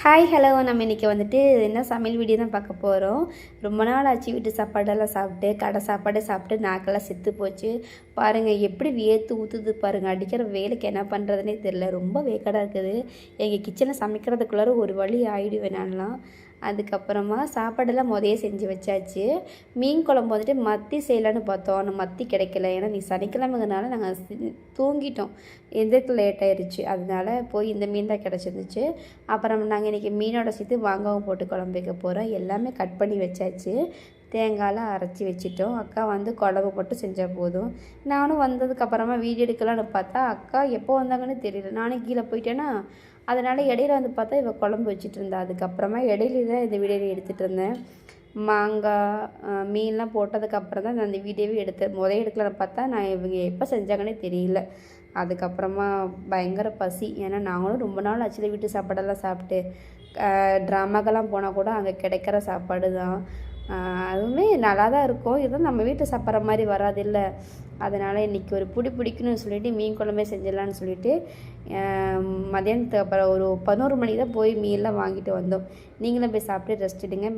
Hi hello நம்ம இன்றைக்கி வந்துட்டு என்ன சமையல் வீடியோ தான் பார்க்க போகிறோம் ரொம்ப நாள் ஆச்சு வீட்டு சாப்பாடெல்லாம் சாப்பிட்டு கடை சாப்பாடு சாப்பிட்டு நாக்கெல்லாம் செத்து போச்சு. பாருங்கள் எப்படி வேர்த்து ஊற்றுது பாருங்கள் அடிக்கிற வேலைக்கு என்ன பண்ணுறதுனே தெரில ரொம்ப வேக்கடாக இருக்குது. எங்கள் கிச்சனில் சமைக்கிறதுக்குள்ளார ஒரு வழி ஆகிடுவேன் நான்லாம். அதுக்கப்புறமா சாப்பாடெல்லாம் முதைய செஞ்சு வச்சாச்சு. மீன் குழம்பு வந்துட்டு மத்தி செய்யலான்னு பார்த்தோம். ஆனால் மத்தி கிடைக்கல. ஏன்னா நீ சனிக்கிழமைங்கிறனால நாங்கள் தூங்கிட்டோம். எந்திரிக்க லேட் ஆயிடுச்சு அதனால போய் இந்த மீன் தான் கிடச்சிருந்துச்சு. அப்புறம் நாங்கள் இன்றைக்கி மீனோட சேர்த்து வாங்கவும் போட்டு குழம்பு வைக்க போகிறோம் எல்லாமே கட் பண்ணி வச்சாச்சு. தேங்காயெலாம் அரைச்சி வச்சிட்டோம். அக்கா வந்து குழம்பு போட்டு செஞ்சால் போதும். நானும் வந்ததுக்கப்புறமா வீடியோ எடுக்கலான்னு பார்த்தா அக்கா எப்போ வந்தாங்கன்னு தெரியல. நானும் கீழே போயிட்டேன்னா அதனால் இடையில வந்து பார்த்தா இவள் குழம்பு வச்சுட்டு இருந்தா. அதுக்கப்புறமா இடையில தான் இந்த வீடியோ எடுத்துகிட்டு இருந்தேன். மாங்காய் மீன்லாம் போட்டதுக்கப்புறம் தான் நான் இந்த வீடியோவே எடுத்தேன். முதல் எடுக்கலான்னு பார்த்தா நான் இவங்க எப்போ செஞ்சாங்கன்னே தெரியல. அதுக்கப்புறமா பயங்கர பசி. ஏன்னா நாங்களும் ரொம்ப நாள் ஆச்சுல வீட்டு சாப்பாடெல்லாம் சாப்பிட்டு. ட்ராமாக்கெல்லாம் போனால் கூட அங்கே கிடைக்கிற சாப்பாடு தான். அதுவுமே நல்லா தான் இருக்கும். இதுவும் நம்ம வீட்டு சாப்பிட்ற மாதிரி வராது இல்லை அதனால் இன்றைக்கி ஒரு பிடி பிடிக்கணும்னு சொல்லிவிட்டு மீன் குழம்பே செஞ்சிடலான்னு சொல்லிட்டு மதியானத்துக்கு அப்புறம் ஒரு பதினோரு மணிக்கு தான் போய் மீன்லாம் வாங்கிட்டு வந்தோம். நீங்களும் போய் சாப்பிட்டு ரெஸ்ட் எடுங்க.